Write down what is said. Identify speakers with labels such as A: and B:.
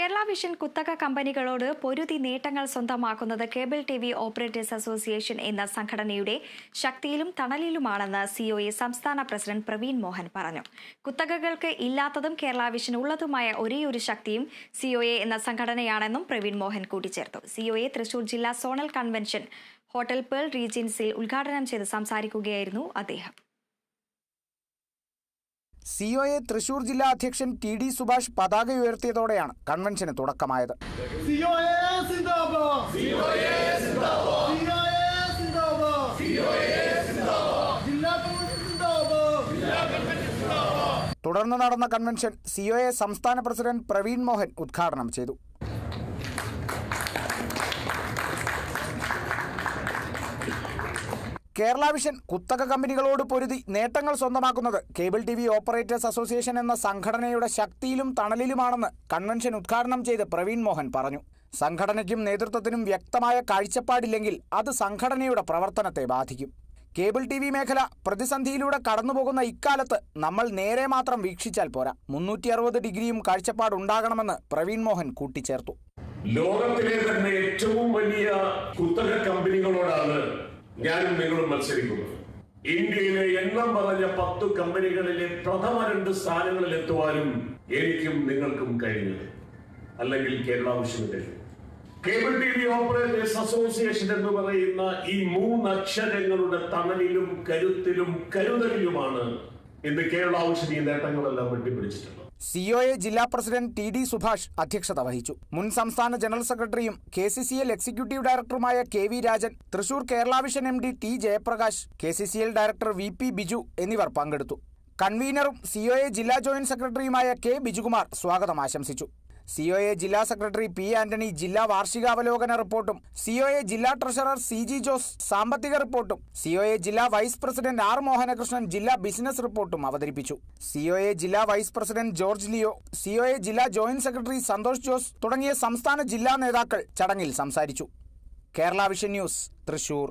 A: Kerala vision കുത്തക കമ്പനികളോട് പൊരുതി നേട്ടങ്ങൾ സ്വന്തമാക്കുന്നത് cable T V operators association എന്ന സംഘടനയുടെ ശക്തിയിലും തണലിലുമാണെന്ന് സിഒഎ സംസ്ഥാന പ്രസിഡന്റ് പ്രവീൺ മോഹൻ പറഞ്ഞു. കുത്തകകൾക്ക് ഇല്ലാത്തതും കേരള വിഷൻ ഉള്ളതുമായ ഒരേയൊരു ശക്തിയും സിഒഎ എന്ന സംഘടനയാണെന്നും പ്രവീൺ മോഹൻ കൂട്ടിച്ചേർത്തു. സിഒഎ തൃശൂർ ജില്ലാ സോണൽ കൺവെൻഷൻ ഹോട്ടൽ പേൾ റീജൻസിൽ ഉദ്ഘാടനം ചെയ്ത് സംസാരിക്കുകയായിരുന്നു അദ്ദേഹം.
B: സിഒഎ തൃശൂർ ജില്ലാ അധ്യക്ഷൻ ടി ഡി സുഭാഷ് പതാക ഉയർത്തിയതോടെയാണ് കൺവെൻഷന് തുടക്കമായത്. തുടർന്ന് നടന്ന കൺവെൻഷൻ സിഒഎ സംസ്ഥാന പ്രസിഡന്റ് പ്രവീൺ മോഹൻ ഉദ്ഘാടനം ചെയ്തു. കേരള വിഷൻ കുത്തക കമ്പനികളോട് പൊരുതി നേട്ടങ്ങൾ സ്വന്തമാക്കുന്നത്. Cable T V operators association എന്ന സംഘടനയുടെ ശക്തിയിലും തണലിലുമാണെന്ന് കൺവെൻഷൻ ഉദ്ഘാടനം ചെയ്ത് പ്രവീൺ മോഹൻ പറഞ്ഞു. സംഘടനയ്ക്കും നേതൃത്വത്തിനും വ്യക്തമായ കാഴ്ചപ്പാടില്ലെങ്കിൽ അത് സംഘടനയുടെ പ്രവർത്തനത്തെ ബാധിക്കും. കേബിൾ ടി വി മേഖല പ്രതിസന്ധിയിലൂടെ കടന്നുപോകുന്ന ഇക്കാലത്ത് നമ്മൾ നേരെ മാത്രം വീക്ഷിച്ചാൽ പോരാ. മുന്നൂറ്റി അറുപത് ഡിഗ്രിയും കാഴ്ചപ്പാടുണ്ടാകണമെന്ന് പ്രവീൺ മോഹൻ കൂട്ടിച്ചേർത്തു.
C: ലോകത്തിലെ തന്നെ ഏറ്റവും വലിയ കുത്തക ഞാനും നിങ്ങളും മത്സരിക്കുന്നത് ഇന്ത്യയിലെ എണ്ണം പറഞ്ഞ പത്തു കമ്പനികളിലെ പ്രഥമ രണ്ട് സ്ഥാനങ്ങളിൽ എത്തുവാനും എനിക്കും നിങ്ങൾക്കും കഴിഞ്ഞത്. അല്ലെങ്കിൽ കേരള വിഷയത്തിൽ cable T V operators association എന്ന് പറയുന്ന ഈ മൂന്നക്ഷരങ്ങളുടെ തണലിലും കരുത്തിലും കരുതലിലുമാണ് ഇന്ന് കേരള ഔഷധി നേട്ടങ്ങളെല്ലാം വെട്ടിപ്പിടിച്ചിട്ടുള്ളത്.
B: സിഒഎ ജില്ലാ പ്രസിഡന്റ് ടി ഡി സുഭാഷ് അധ്യക്ഷത വഹിച്ചു. മുൻ സംസ്ഥാന ജനറൽ സെക്രട്ടറിയും K C C L executive ഡയറക്ടറുമായ K V Rajan Thrissur Kerala vision M D T Jayaprakash K C C L director V P Biju എന്നിവർ പങ്കെടുത്തു. കൺവീനറും സി ഒ എ ജില്ലാ ജോയിന്റ് സെക്രട്ടറിയുമായ കെ ബിജുകുമാർ സ്വാഗതം ആശംസിച്ചു. സിഒഎ ജില്ലാ സെക്രട്ടറി പി ആന്റണി ജില്ലാ വാർഷികാവലോകന റിപ്പോർട്ടും. സി ഒ എ ജില്ലാ ട്രഷറർ സി ജി ജോസ് സാമ്പത്തിക റിപ്പോർട്ടും. സി ഒ എ ജില്ലാ വൈസ് പ്രസിഡന്റ് ആർ മോഹനകൃഷ്ണൻ ജില്ലാ ബിസിനസ് റിപ്പോർട്ടും അവതരിപ്പിച്ചു. സി ഒ എ ജില്ലാ vice president George Leo C O A ജില്ലാ ജോയിന്റ് സെക്രട്ടറി സന്തോഷ് ജോസ് തുടങ്ങിയ സംസ്ഥാന ജില്ലാ നേതാക്കൾ ചടങ്ങിൽ സംസാരിച്ചു. Kerala vision news Thrissur.